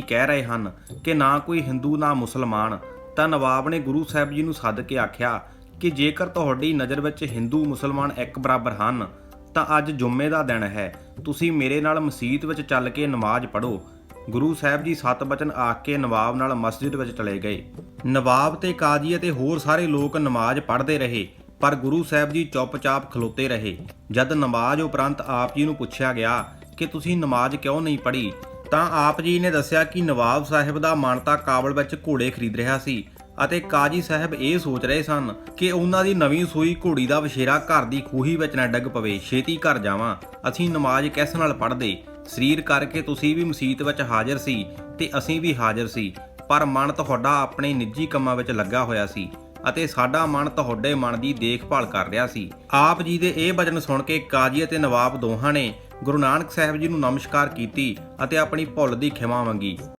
ਕਹਿ ਰਹੇ ਹਨ ਕਿ ਨਾ ਕੋਈ ਹਿੰਦੂ, ਨਾ ਮੁਸਲਮਾਨ। ਤਾਂ ਨਵਾਬ ਨੇ ਗੁਰੂ ਸਾਹਿਬ ਜੀ ਨੂੰ ਸੱਦ ਕੇ ਆਖਿਆ ਕਿ ਜੇਕਰ ਤੁਹਾਡੀ ਨਜ਼ਰ ਵਿੱਚ ਹਿੰਦੂ, ਮੁਸਲਮਾਨ ਇੱਕ ਬਰਾਬਰ ਹਨ, ਤਾਂ ਅੱਜ ਜੁਮੇ ਦਾ ਦਿਨ ਹੈ। ਤੁਸੀਂ ਮੇਰੇ ਨਾਲ ਮਸਜਿਦ ਵਿੱਚ ਚੱਲ ਕੇ ਨਮਾਜ਼ ਪੜ੍ਹੋ। ਗੁਰੂ ਸਾਹਿਬ ਜੀ ਸਤ ਬਚਨ ਆਖ ਕੇ ਨਵਾਬ ਨਾਲ ਮਸਜਿਦ ਵਿੱਚ ਚਲੇ ਗਏ। ਨਵਾਬ ਤੇ ਕਾਜ਼ੀ ਅਤੇ ਹੋਰ ਸਾਰੇ ਲੋਕ ਨਮਾਜ਼ ਪੜ੍ਹਦੇ ਰਹੇ, ਪਰ ਗੁਰੂ ਸਾਹਿਬ ਜੀ ਚੁੱਪਚਾਪ ਖਲੋਤੇ ਰਹੇ। ਜਦ ਨਮਾਜ਼ ਉਪਰੰਤ ਆਪ ਜੀ ਨੂੰ ਪੁੱਛਿਆ ਗਿਆ ਕਿ ਤੁਸੀਂ ਨਮਾਜ਼ ਕਿਉਂ ਨਹੀਂ ਪੜ੍ਹੀ ਤਾਂ ਆਪ ਜੀ ਨੇ ਦੱਸਿਆ ਕਿ ਨਵਾਬ ਸਾਹਿਬ ਦਾ ਮਨ ਤਾਂ ਕਾਬਲ ਵਿੱਚ ਘੋੜੇ ਖਰੀਦ ਰਿਹਾ ਸੀ ਅਤੇ ਕਾਜੀ ਸਾਹਿਬ ਇਹ ਸੋਚ ਰਹੇ ਸਨ ਕਿ ਉਹਨਾਂ ਦੀ ਨਵੀਂ ਸੂਈ ਘੋੜੀ ਦਾ ਵਸ਼ੇਰਾ ਘਰ ਦੀ ਖੂਹੀ ਵਿੱਚ ਨਾ ਡਿੱਗ ਪਵੇ, ਛੇਤੀ ਘਰ ਜਾਵਾਂ, ਅਸੀਂ ਨਮਾਜ਼ ਕਿਸ ਨਾਲ ਪੜ੍ਹਦੇ? ਸਰੀਰ ਕਰਕੇ ਤੁਸੀਂ ਵੀ ਮਸਜਿਦ ਵਿੱਚ ਹਾਜ਼ਰ ਸੀ ਤੇ ਅਸੀਂ ਵੀ ਹਾਜ਼ਰ ਸੀ, ਪਰ ਮਨ ਤੁਹਾਡਾ ਆਪਣੇ ਨਿੱਜੀ ਕੰਮਾਂ ਵਿੱਚ ਲੱਗਾ ਹੋਇਆ ਸੀ ਅਤੇ ਸਾਡਾ ਮਨ ਤੁਹਾਡੇ ਮਨ ਦੀ ਦੇਖਭਾਲ ਕਰ ਰਿਹਾ ਸੀ। ਆਪ ਜੀ ਦੇ ਇਹ ਬਚਨ ਸੁਣ ਕੇ ਕਾਜੀ ਅਤੇ ਨਵਾਬ ਦੋਹਾਂ ਨੇ ਗੁਰੂ ਨਾਨਕ ਸਾਹਿਬ ਜੀ ਨੂੰ ਨਮਸਕਾਰ ਕੀਤੀ ਅਤੇ ਆਪਣੀ ਭੁੱਲ ਦੀ ਖਿਮਾ ਮੰਗੀ।